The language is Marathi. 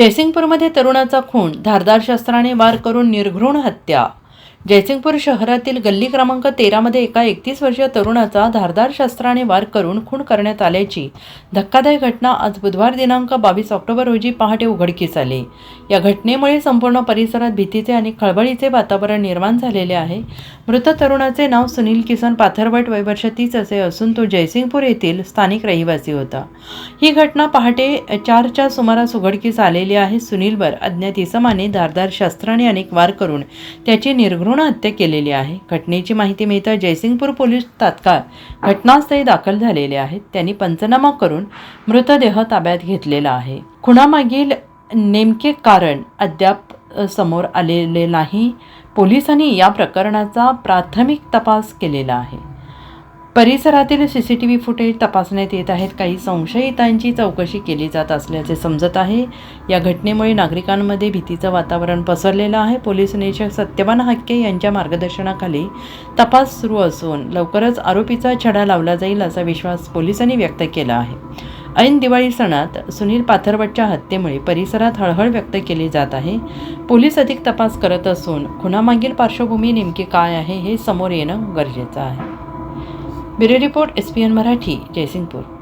जयसिंगपूरमध्ये तरुणाचा खून धारदार शस्त्राने वार करून निर्घृण हत्या जयसिंगपूर शहरातील गल्ली क्रमांक तेरामध्ये एका एकतीस वर्षीय तरुणाचा धारदार शस्त्राने वार करून खून करण्यात आल्याची धक्कादायक घटना आज बुधवार दिनांक बावीस ऑक्टोबर रोजी पहाटे उघडकीस आली. या घटनेमुळे संपूर्ण परिसरात भीतीचे आणि खळबळीचे वातावरण निर्माण झालेले आहे. मृत तरुणाचे नाव सुनील किसन पाथरवट वयवर्ष तीस असे असून तो जयसिंगपूर येथील स्थानिक रहिवासी होता. ही घटना पहाटे चारच्या सुमारास उघडकीस आलेली आहे. सुनीलवर अज्ञात इसमाने धारदार शस्त्राने अनेक वार करून त्याची निर्घृण हत्या केलेली आहे. घटनेची माहिती मिळता जयसिंगपूर पोलीस तात्काळ घटनास्थळी दाखल झालेले आहेत. त्यांनी पंचनामा करून मृतदेह ताब्यात घेतलेला आहे. खुणामागील नेमके कारण अद्याप समोर आलेले नाही. पोलिसांनी या प्रकरणाचा प्राथमिक तपास केलेला आहे. परिसरातील C C T V footage तपासण्यात येत आहेत. काही संशयितांची चौकशी केली जात असल्याचे समजत आहे. या घटनेमुळे नागरिकांमध्ये भीतीचं वातावरण पसरलेलं आहे. पोलीस निरीक्षक सत्यवान हक्के यांच्या मार्गदर्शनाखाली तपास सुरू असून लवकरच आरोपीचा छडा लावला जाईल असा विश्वास पोलिसांनी व्यक्त केला आहे. ऐन दिवाळी सणात सुनील पाथरवटच्या हत्येमुळे परिसरात हळहळ व्यक्त केली जात आहे. पोलीस अधिक तपास करत असून खुनामागील पार्श्वभूमी नेमकी काय आहे हे समोर येणं गरजेचं आहे. Bureau report S P N Marathi Jaysingpur.